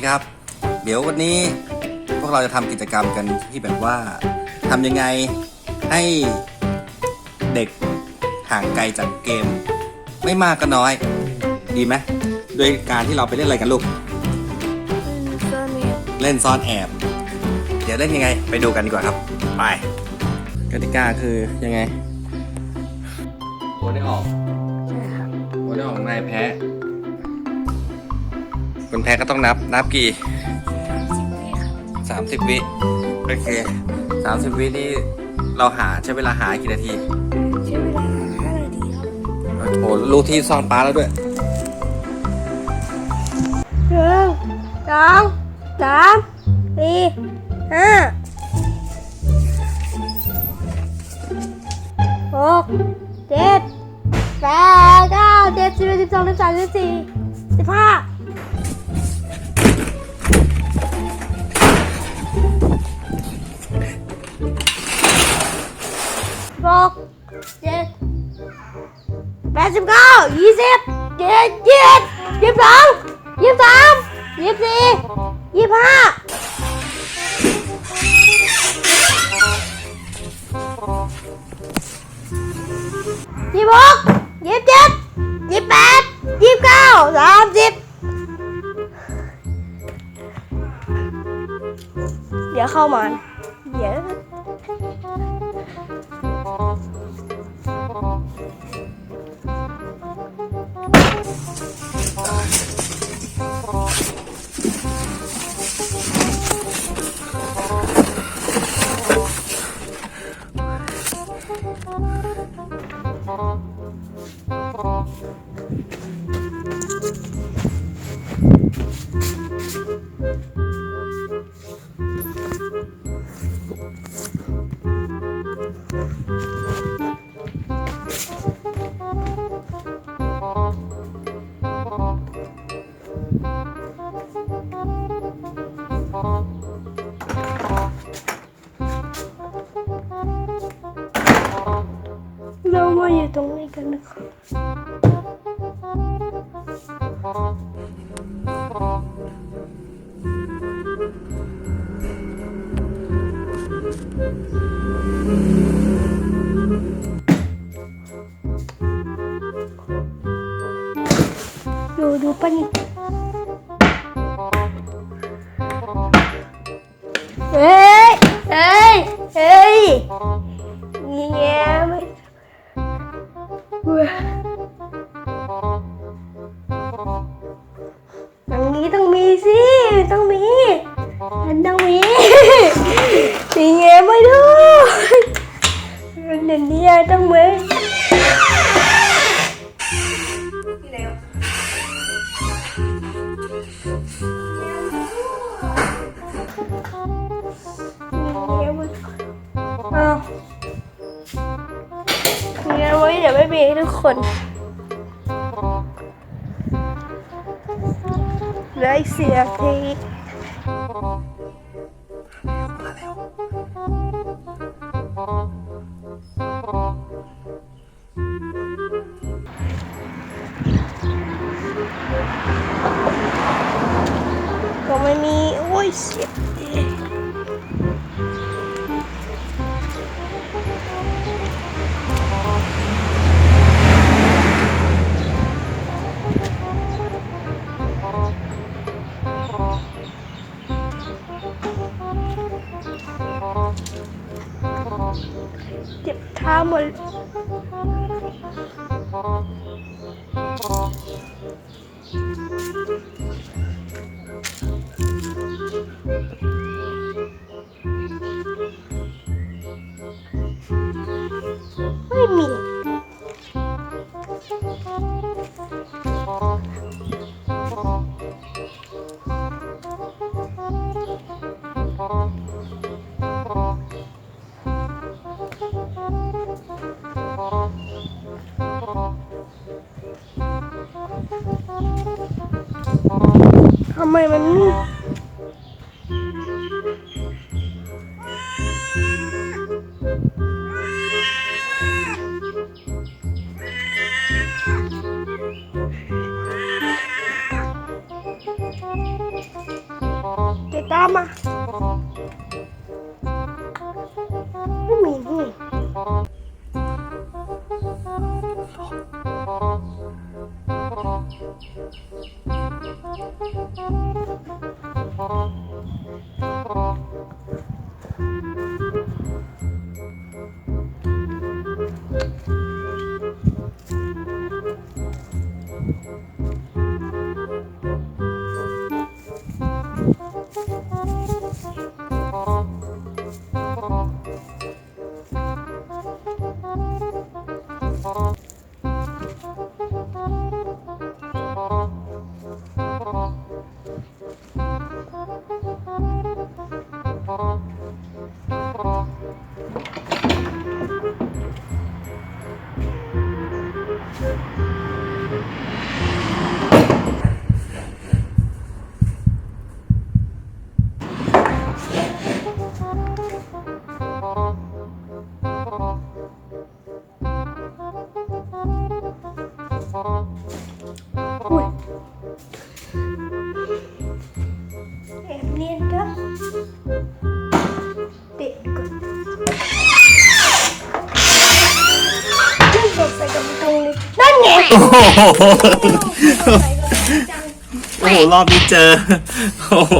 ดีครับ เดี๋ยววันนี้พวกเราจะทำกิจกรรมกันที่แบบว่าทำยังไงให้เด็กห่างไกลจากเกม ไม่มากก็น้อย ดีไหมโดยการที่เราไปเล่นอะไรกันลูก เล่นซ่อนแอบ เดี๋ยวเล่นยังไง ไปดูกันดีกว่าครับ ไปกติกาคือยังไงโอได้ออกโอได้ออกนายแพ้ คนแพ้ก็ต้องนับนับกี่สามสิบวิโอเคสามสิบวินี่เราหาใช้เวลาหากี่นาทีใช้เวลาห้านาทีครับโอ้โหรู้ที่ซ่อนปลาแล้วด้วยหนึ่งสองสามสี่ห้าหกเจ็ดแปดเก้าเจ็ดสิบเอ็ดสิบสองสิบสามสิบสี่สิบห้า หกเจ็ดแปดสิบเก้ายี่สิบเจ็ดยี่สิบยี่สิบสองยี่สิบ อยู่ต คนได้เสียงเพลงมาแล้วก็ไม่มี โอ้ยเสีย Thank you. ำไมมันจะตามมาไม่มีนี่ โอ้โหโอ้โหรอบนี้เจอโอ้โห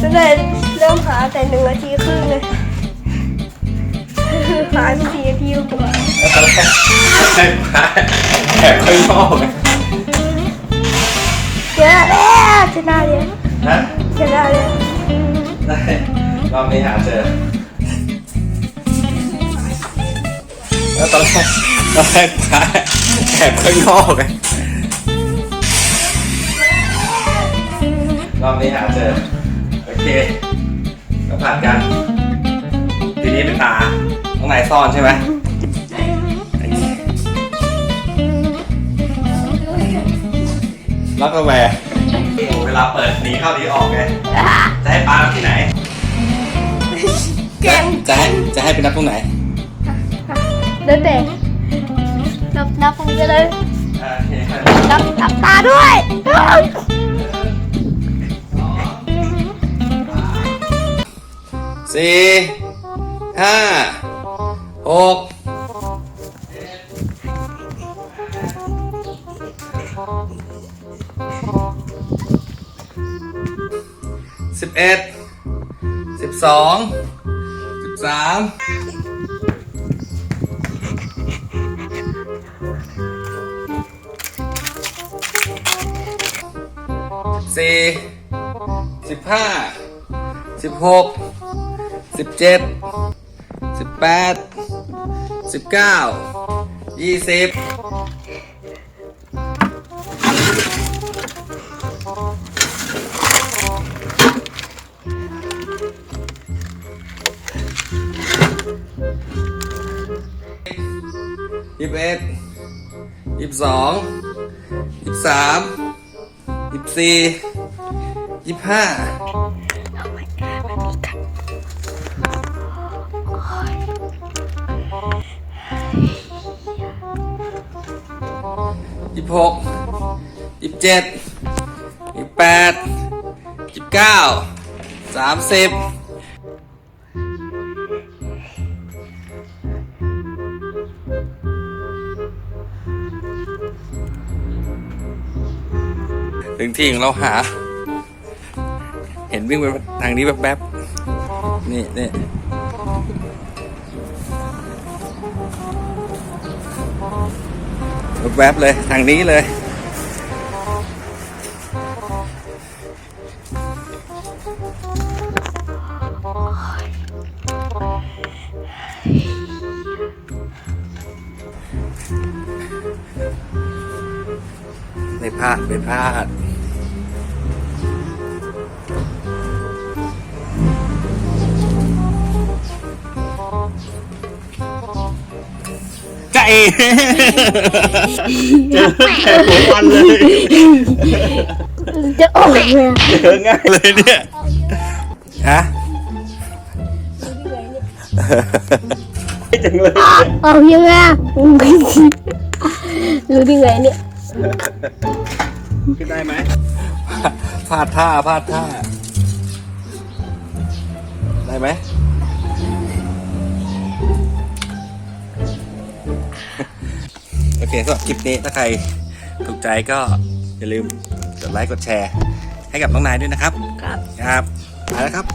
จะได้เริ่มหาแต่หนึ่งนาทีครึ่งเลยหายไปสี่นาทีกว่าแอบข้างนอกเจอแล้วชนะเลยนะชนะเลยได้รอบนี้หาเจอ แล้วตอนแรกตอนแรกหาแอบข้างนอกไงรอบนี้หาเจอ โอเคก็ผ่านกัน ทีนี้เป็นตาข้างในซ่อนใช่ไหมแล้วก็แหวกเวลาเปิดหนีเข้าหนีออกไง จะให้ปาที่ไหนเก่งจะให้จะให้ไปนับตรงไหน เดินเด็กนับนับตรงนี้เลยนับนับตาด้วยสี่ห้าหกสิบเอ็ดสิบสองสิบสาม สี่สิบห้าสิบหกสิบเจ็ดสิบแปดสิบเก้ายี่สิบยี่สิบเอ็ดยี่สิบสองยี่สิบสาม สิบสี่ยี่สิบห้ายี่สิบหกยี่สิบเจ็ดยี่สิบแปดยี่สิบเก้าสามสิบ ที่ของเราหา เห็นวิ่งไปทางนี้แป๊บๆ นี่นี่แวบๆเลย ทางนี้เลย ไม่พลาด ไม่พลาด ไก่เจอแค่หัววันเลยจะออกเลยเจอง่ายเลยเนี่ยฮะไม่จังเลยออกยังไงรู้ด้ไงเนี่ยขึ้นได้ไหมพลาดท่าพลาดท่า ได้ไหม เคสำหรับคลิปนี้ถ้าใครถูกใจก็อย่าลืมกดไลค์กดแชร์ ให้กับน้องนายด้วยนะครับ ครับ ครับไปแล้วครับ